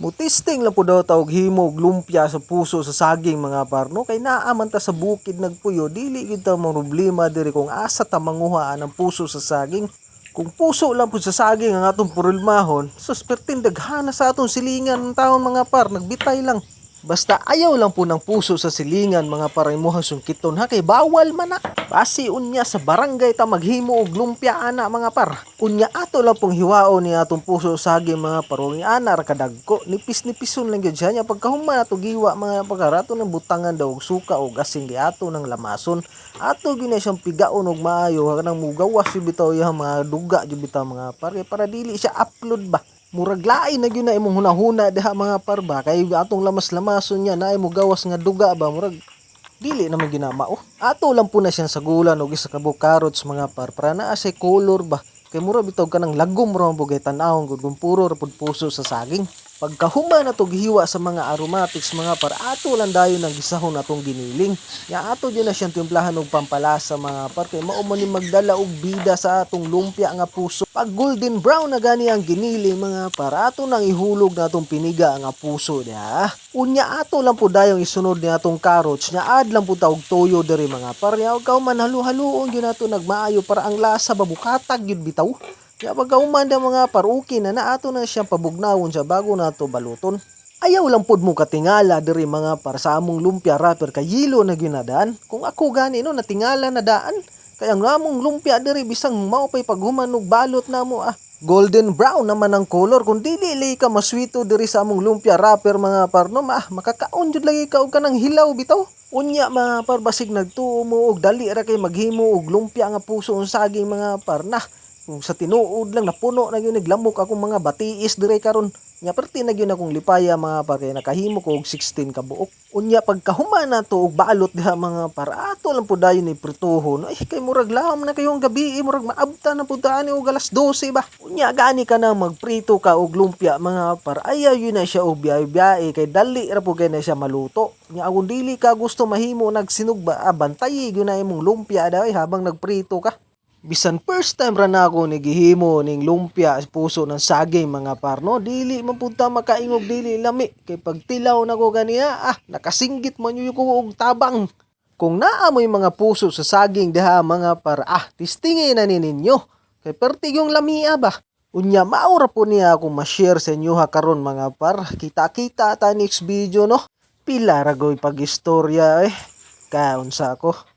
Mutisting lang po daw tawag himo og lumpia sa puso sa saging mga parno kay naaman ta sa bukid nagpuyo dili gyud ta problema diri kung asa ta manguha ang puso sa saging. Kung puso lang po sa saging ang atong purulmahon, sus pertin daghana sa atong silingan ng taon mga par nagbitay lang. Basta ayaw lang po ng puso sa silingan mga paray muhang sungkiton ha kay bawal man na. Basi unya sa barangay ta maghimo og lumpia ana mga par. Unya ato lang pong hiwaon ni atong puso sa saging mga parong ana ra kadagko nipis-nipison lang gyud siya pagkahuman ato giwa mga pagkarato ng butangan daw og suka o gasing ato ng lamason. Ato gyud siyang pigaon og maayo kanang mugawas bitaw yung mga duga gyud bitaw mga par para dili siya upload ba murag lain na gyud na imong hunahuna diha mga parba. Kay atong lamas-lamason niya na imo gawas nga duga ba? Murag dili naman ginamao ato lang po na siyang sagulan og isa ka carrots mga par para naa say color ba? Kay mura bitaw kanang lagom ra bugay tan-awon gud puro ra puso sa saging pagkahuma na to gihiwa sa mga aromatics mga par ato lang dayon ang gisahon atong giniling. Ya ato din na siyang timplahan og pampalasa mga par kay mao ni magdala og bida sa atong lumpia nga puso. Pag golden brown na gani ang giniling mga par ato nang ihulog na atong piniga nga puso diha unya ato lang po dayong isunod ni atong carrots nya ad lang po tawag toyo diri mga par. Ya ikaw man halu-haluon gyud nato nagmaayo para ang lasa babukatag gyud bitaw Ya pagka umanda mga paruki na naato na siyang pabugnawon siya bago nato baluton. Ayaw lang pod mo katingala diri mga para sa among lumpia rapper kay yilo na ginadaan. Kung ako gani no natingala na daan. Kaya ang among lumpia diri bisang mao pay paghuman og balot namo ah. Golden brown naman ang color kung dili lay ka maswito diri sa among lumpia rapper mga parno ah makakaon jud lagi ka og kanang hilaw bitaw. Unya mga par basig nagtuo mo og dali ra kay maghimo og lumpia nga puso ang saging mga par nah sa tinuod lang napuno na yun naglamok akong mga batiis dire karon. Nya perti na yun akong lipaya mga par kay nakahimo ko og 16 ka buok unya pagkahuma na to og balot diha mga par ato lang po dayon ni prituhon ay kay murag lahom na kayong gabi eh, murag maabta na pud ani og alas 12 ba? Unya gani ka na magprito ka og lumpia mga par ayaw yun na siya og biyay-biyay kay dali ra po kay na siya maluto. Nya kung dili ka gusto mahimo nagsinog ba ah, bantay gyud na imong lumpia daw habang nagprito ka Bisan first time ra na ako ni gihimo ning lumpia puso ng saging mga parno, dili man punta makaingog dili lami kay pagtilaw na ko ganiya ah nakasinggit man yung ko og tabang. Kung naamoy mga puso sa saging diha mga par ah tistingin na ni ninyo kay perti yung lamia ba. Unya maura po niya ako ma-share sa inyo ha karon mga par. Kita-kita ta next video no. Pila ra goy pag-istorya eh. Kaon sa ako.